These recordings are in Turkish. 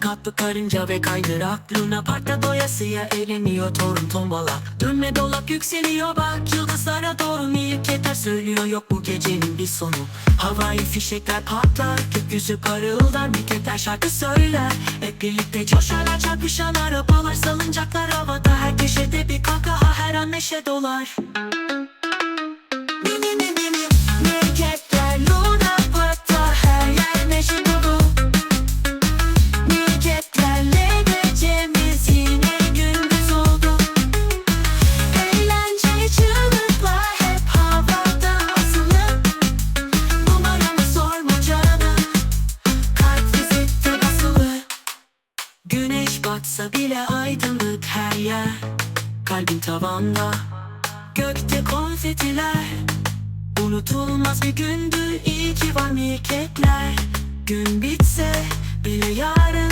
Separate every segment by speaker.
Speaker 1: katlı karınca ve kaydırak. Luna Park'ta doyasıya eğleniyor torun tombala. Dönme dolap yükseliyor bak yıldızlara doğru. Mirketler söylüyor yok bu gecenin bir sonu. Havai fişekler patlar gökyüzü parıldar. Mirketler şarkı söyler. Hep birlikte coşarlar çarpışan arabalar. Salıncaklar havada her köşede bir kahkaha her an neşe dolar batsa bile aydınlık her yer. Kalbim tavanda Gökte konfetiler Unutulmaz bir gündü iyi ki var mirketler Gün bitse bile yarın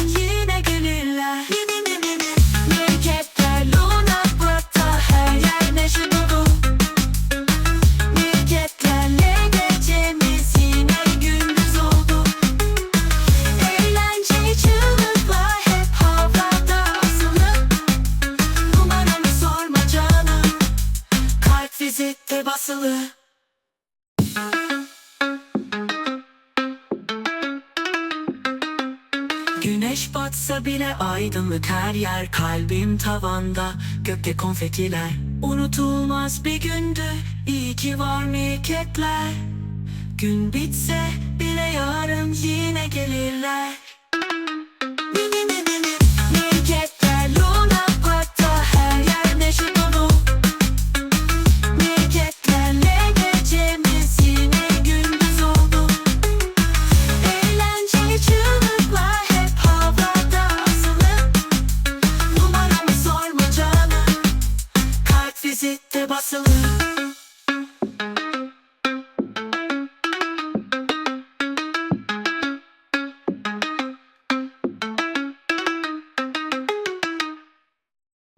Speaker 1: Vizitte basılı. Güneş batsa bile aydınlık her yer Kalbim tavanda. Gökte konfetiler Unutulmaz bir gündü. İyi ki var mirketler Gün bitse bile yarın yine gelirler Absolutely.